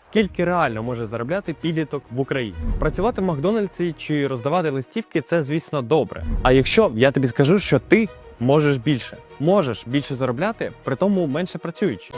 скільки реально може заробляти підліток в Україні. Працювати в Макдональдсі чи роздавати листівки це, звісно, добре. А якщо я тобі скажу, що ти можеш більше, можеш більше заробляти, при тому менше працюючи.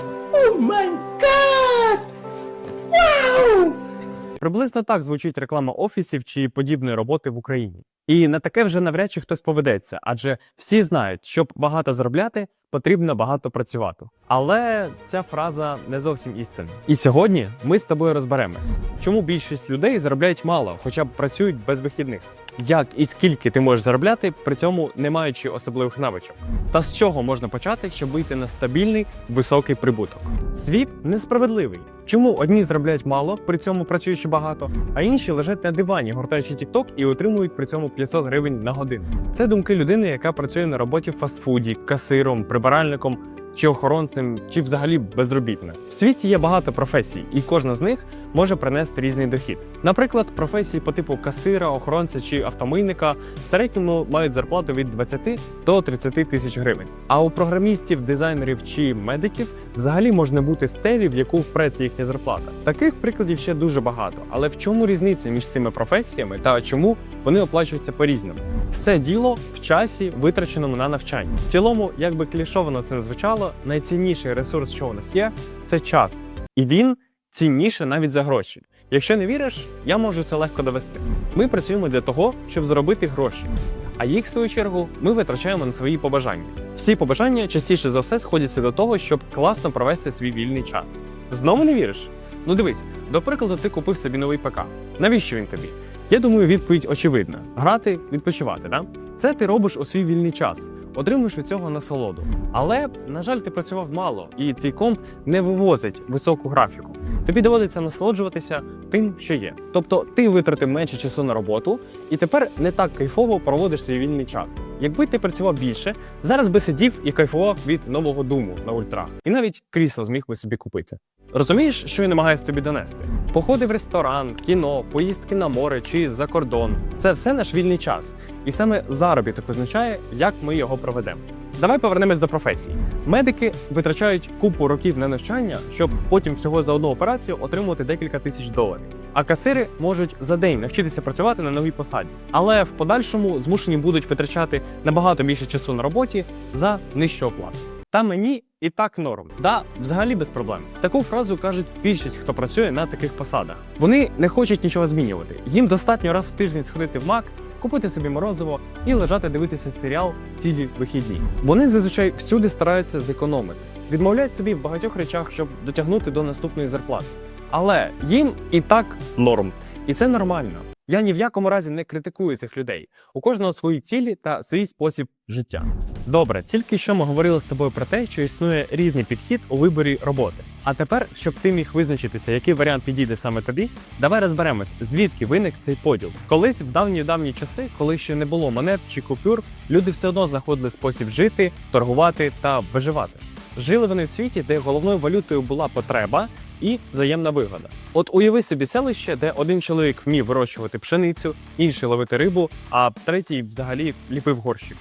Приблизно так звучить реклама офісів чи подібної роботи в Україні. І на таке вже навряд чи хтось поведеться, адже всі знають, щоб багато заробляти, потрібно багато працювати. Але ця фраза не зовсім істинна. І сьогодні ми з тобою розберемось, чому більшість людей заробляють мало, хоча б працюють без вихідних. Як і скільки ти можеш заробляти, при цьому не маючи особливих навичок, та з чого можна почати, щоб вийти на стабільний високий прибуток. Світ несправедливий. Чому одні заробляють мало, при цьому працюючи багато, а інші лежать на дивані, гортаючи TikTok і отримують при цьому 500 гривень на годину. Це думки людини, яка працює на роботі в фастфуді, касиром, прибиральником чи охоронцем, чи взагалі безробітна. В світі є багато професій, і кожна з них може принести різний дохід. Наприклад, професії по типу касира, охоронця чи автомийника в середньому мають зарплату від 20 до 30 тисяч гривень. А у програмістів, дизайнерів чи медиків взагалі можна бути стелі, в яку впреться їхня зарплата. Таких прикладів ще дуже багато. Але в чому різниця між цими професіями та чому вони оплачуються по-різному? Все діло в часі, витраченому на навчання. В цілому, як би клішовано це не звучало, найцінніший ресурс, що у нас є, це час. І він цінніше навіть за гроші. Якщо не віриш, я можу це легко довести. Ми працюємо для того, щоб заробити гроші. А їх, в свою чергу, ми витрачаємо на свої побажання. Всі побажання частіше за все сходяться до того, щоб класно провести свій вільний час. Знову не віриш? Ну дивись, до прикладу, ти купив собі новий ПК. Навіщо він тобі? Я думаю, відповідь очевидна: грати, відпочивати, да? Це ти робиш у свій вільний час, отримуєш від цього насолоду. Але, на жаль, ти працював мало, і твій комп не вивозить високу графіку. Тобі доводиться насолоджуватися тим, що є. Тобто ти витратив менше часу на роботу, і тепер не так кайфово проводиш свій вільний час. Якби ти працював більше, зараз би сидів і кайфував від нового думу на ультрах, і навіть крісло зміг би собі купити. Розумієш, що я намагаюся тобі донести? Походи в ресторан, кіно, поїздки на море чи за кордон це все наш вільний час. І саме заробіток визначає, як ми його проведемо. Давай повернемось до професії. Медики витрачають купу років на навчання, щоб потім всього за одну операцію отримувати декілька тисяч доларів. А касири можуть за день навчитися працювати на новій посаді, але в подальшому змушені будуть витрачати набагато більше часу на роботі за нижчу оплату. Та мені і так норм. Да, взагалі без проблем. Таку фразу кажуть більшість, хто працює на таких посадах. Вони не хочуть нічого змінювати. Їм достатньо раз в тиждень сходити в мак, купити собі морозиво і лежати дивитися серіал цілі вихідні. Вони зазвичай всюди стараються зекономити, відмовляють собі в багатьох речах, щоб дотягнути до наступної зарплати. Але їм і так норм, і це нормально. Я ні в якому разі не критикую цих людей. У кожного свої цілі та свій спосіб життя. Добре, тільки що ми говорили з тобою про те, що існує різний підхід у виборі роботи. А тепер, щоб ти міг визначитися, який варіант підійде саме тобі, давай розберемось, звідки виник цей поділ. Колись в давні давні часи, коли ще не було монет чи купюр, люди все одно знаходили спосіб жити, торгувати та виживати. Жили вони в світі, де головною валютою була потреба і взаємна вигода. От уяви собі селище, де один чоловік вмів вирощувати пшеницю, інший ловити рибу, а третій взагалі ліпив горщик.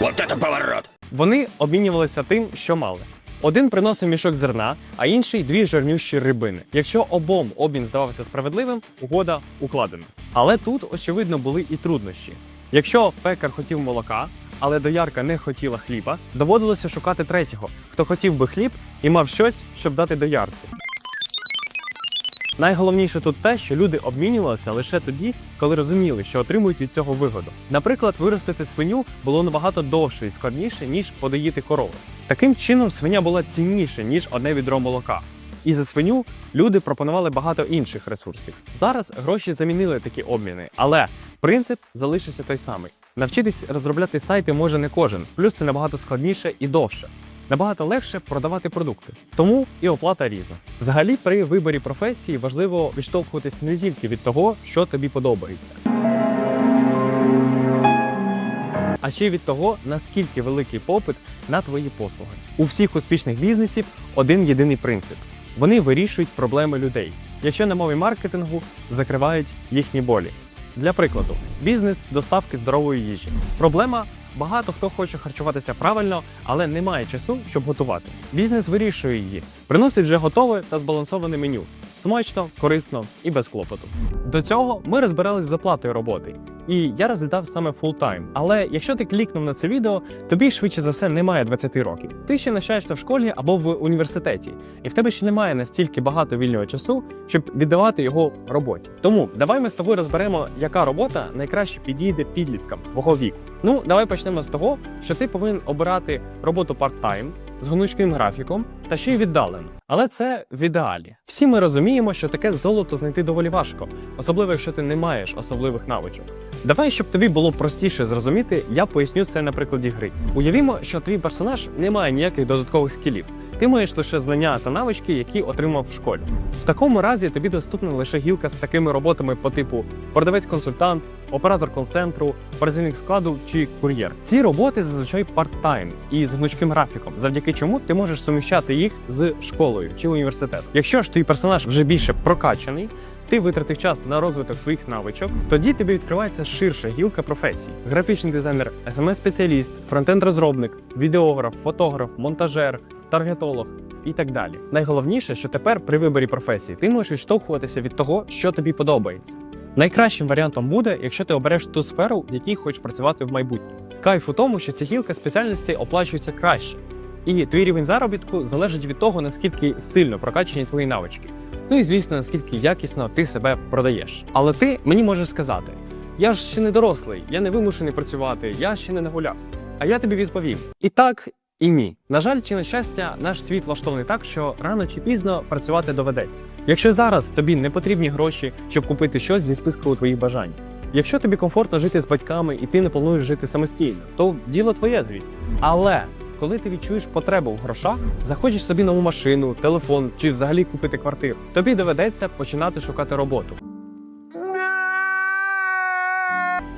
Вот это поворот! Вони обмінювалися тим, що мали. Один приносив мішок зерна, а інший дві жирнющі рибини. Якщо обом обмін здавався справедливим, угода укладена. Але тут, очевидно, були і труднощі. Якщо пекар хотів молока, але доярка не хотіла хліба, доводилося шукати третього, хто хотів би хліб і мав щось, щоб дати доярці. Найголовніше тут те, що люди обмінювалися лише тоді, коли розуміли, що отримують від цього вигоду. Наприклад, виростити свиню було набагато довше і складніше, ніж подоїти корову. Таким чином, свиня була цінніше, ніж одне відро молока. І за свиню люди пропонували багато інших ресурсів. Зараз гроші замінили такі обміни, але принцип залишився той самий. Навчитись розробляти сайти може не кожен, плюс це набагато складніше і довше. Набагато легше продавати продукти, тому і оплата різна. Взагалі, при виборі професії важливо відштовхуватись не тільки від того, що тобі подобається, а ще й від того, наскільки великий попит на твої послуги. У всіх успішних бізнесів один єдиний принцип: вони вирішують проблеми людей. Якщо на мові маркетингу закривають їхні болі. Для прикладу, бізнес доставки здорової їжі. Проблема багато хто хоче харчуватися правильно, але не має часу, щоб готувати. Бізнес вирішує її, приносить вже готове та збалансоване меню. Смачно, корисно і без клопоту. До цього ми розбирались з оплатою роботи, і я розглядав саме фултайм. Але якщо ти клікнув на це відео, тобі швидше за все немає 20 років. Ти ще навчаєшся в школі або в університеті, і в тебе ще немає настільки багато вільного часу, щоб віддавати його роботі. Тому давай ми з тобою розберемо, яка робота найкраще підійде підліткам твого віку. Ну, давай почнемо з того, що ти повинен обирати роботу парт-тайм з гнучким графіком та ще й віддалено. Але це в ідеалі. Всі ми розуміємо, що таке золото знайти доволі важко, особливо якщо ти не маєш особливих навичок. Давай, щоб тобі було простіше зрозуміти, я поясню це на прикладі гри. Уявімо, що твій персонаж не має ніяких додаткових скілів. Ти маєш лише знання та навички, які отримав в школі. В такому разі тобі доступна лише гілка з такими роботами по типу продавець-консультант, оператор кол-центру, працівник складу чи кур'єр. Ці роботи зазвичай парт-тайм і з гнучким графіком, завдяки чому ти можеш суміщати їх з школою чи університетом. Якщо ж твій персонаж вже більше прокачаний, ти витратив час на розвиток своїх навичок, тоді тобі відкривається ширша гілка професій: графічний дизайнер, смс-спеціаліст, фронтенд-розробник, відеограф, фотограф, монтажер, таргетолог і так далі. Найголовніше, що тепер при виборі професії ти можеш відштовхуватися від того, що тобі подобається. Найкращим варіантом буде, якщо ти обереш ту сферу, в якій хочеш працювати в майбутньому. Кайф у тому, що ця гілка спеціальностей оплачується краще, і твій рівень заробітку залежить від того, наскільки сильно прокачані твої навички. Ну і звісно, наскільки якісно ти себе продаєш. Але ти мені можеш сказати: я ж ще не дорослий, я не вимушений працювати, я ще не нагулявся. А я тобі відповім: і так, і ні. На жаль, чи на щастя, наш світ влаштований так, що рано чи пізно працювати доведеться. Якщо зараз тобі не потрібні гроші, щоб купити щось зі списку твоїх бажань. Якщо тобі комфортно жити з батьками і ти не плануєш жити самостійно, то діло твоє, звісно. Але коли ти відчуєш потребу в грошах, захочеш собі нову машину, телефон чи взагалі купити квартиру, тобі доведеться починати шукати роботу.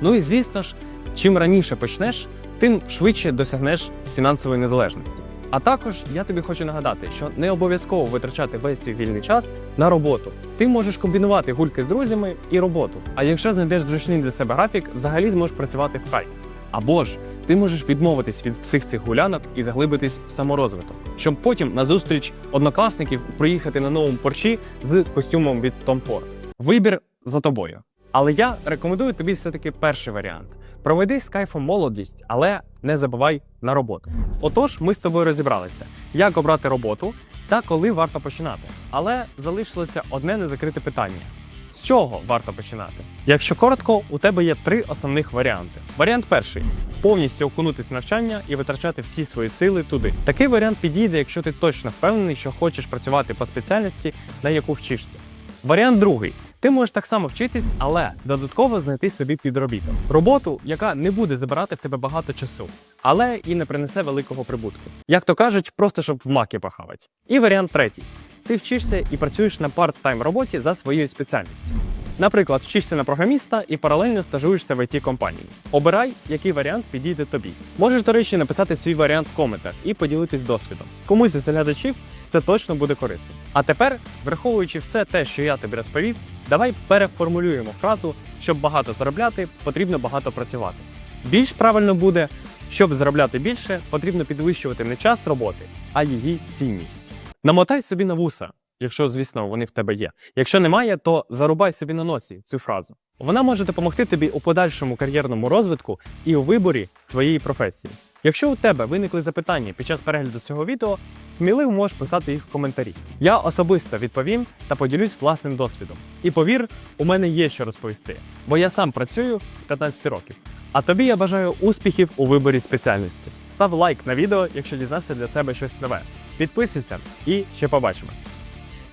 Ну і звісно ж, чим раніше почнеш, тим швидше досягнеш фінансової незалежності. А також я тобі хочу нагадати, що не обов'язково витрачати весь свій вільний час на роботу. Ти можеш комбінувати гульки з друзями і роботу. А якщо знайдеш зручний для себе графік, взагалі зможеш працювати в кайф. Або ж ти можеш відмовитись від всіх цих гулянок і заглибитись в саморозвиток, щоб потім на зустріч однокласників приїхати на новому порчі з костюмом від Tom Ford. Вибір за тобою. Але я рекомендую тобі все-таки перший варіант. Проведи з кайфом молодість, але не забувай на роботу. Отож, ми з тобою розібралися, як обрати роботу та коли варто починати. Але залишилося одне незакрите питання: з чого варто починати? Якщо коротко, у тебе є три основних варіанти. Варіант перший повністю окунутися в навчання і витрачати всі свої сили туди. Такий варіант підійде, якщо ти точно впевнений, що хочеш працювати по спеціальності, на яку вчишся. Варіант другий. Ти можеш так само вчитись, але додатково знайти собі підробіток. Роботу, яка не буде забирати в тебе багато часу, але і не принесе великого прибутку. Як то кажуть, просто щоб в маки похавати. І варіант третій. Ти вчишся і працюєш на парт-тайм роботі за своєю спеціальністю. Наприклад, вчишся на програміста і паралельно стажуєшся в it компанії. Обирай, який варіант підійде тобі. Можеш, до речі, написати свій варіант в коментах і поділитись досвідом. Комусь із глядачів це точно буде корисно. А тепер, враховуючи все те, що я тобі розповів, давай переформулюємо фразу, щоб багато заробляти, потрібно багато працювати. Більш правильно буде, щоб заробляти більше, потрібно підвищувати не час роботи, а її цінність. Намотай собі на вуса, якщо, звісно, вони в тебе є. Якщо немає, то зарубай собі на носі цю фразу. Вона може допомогти тобі у подальшому кар'єрному розвитку і у виборі своєї професії. Якщо у тебе виникли запитання під час перегляду цього відео, сміливо можеш писати їх в коментарі. Я особисто відповім та поділюсь власним досвідом. І повір, у мене є що розповісти, бо я сам працюю з 15 років. А тобі я бажаю успіхів у виборі спеціальності. Став лайк на відео, якщо дізнався для себе щось нове. Підписуйся і ще побачимось.